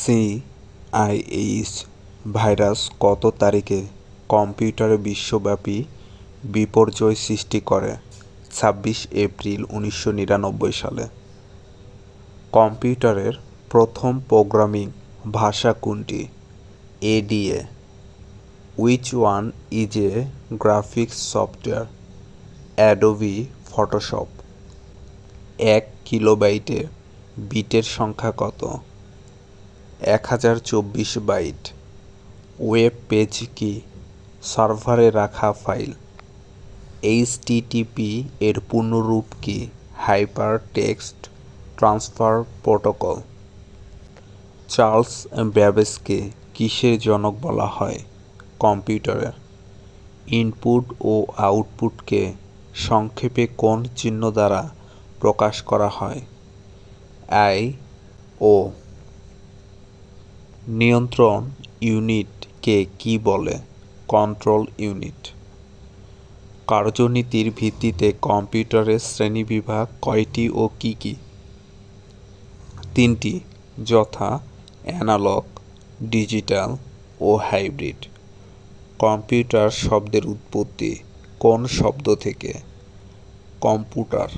সিআইএইচ virus কত তারিখে কম্পিউটারে বিশ্বব্যাপী বিপর্যয় সৃষ্টি করে? ছাব্বিশ এপ্রিল উনিশশো নিরানব্বই সালে। কম্পিউটারের প্রথম প্রোগ্রামিং ভাষা কোনটি? ADA. Which one is a graphics software, Adobe, Photoshop. এক কিলোবাইটে বিটের সংখ্যা কত? এক হাজার চব্বিশ বাইট। ওয়েব পেজ কি? সার্ভারে রাখা ফাইল। এইচটিটিপি এর পূর্ণরূপ কি? Hyper text transfer protocol. Charles ব্যাবেজকে কিসের জনক বলা হয়? কম্পিউটারের। ইনপুট ও আউটপুটকে সংক্ষেপে কোন চিহ্ন দ্বারা প্রকাশ করা হয়? আই, ও নিয়ন্ত্রণ ইউনিটকে কি বলে? Control unit. কার্যনীতির ভিত্তিতে কম্পিউটারের শ্রেণীবিভাগ কয়টি ও কি কি? তিনটি, যথা, অ্যানালগ, ডিজিটাল ও হাইব্রিড। কম্পিউটার শব্দের উৎপত্তি কোন শব্দ থেকে? কম্পিউটার।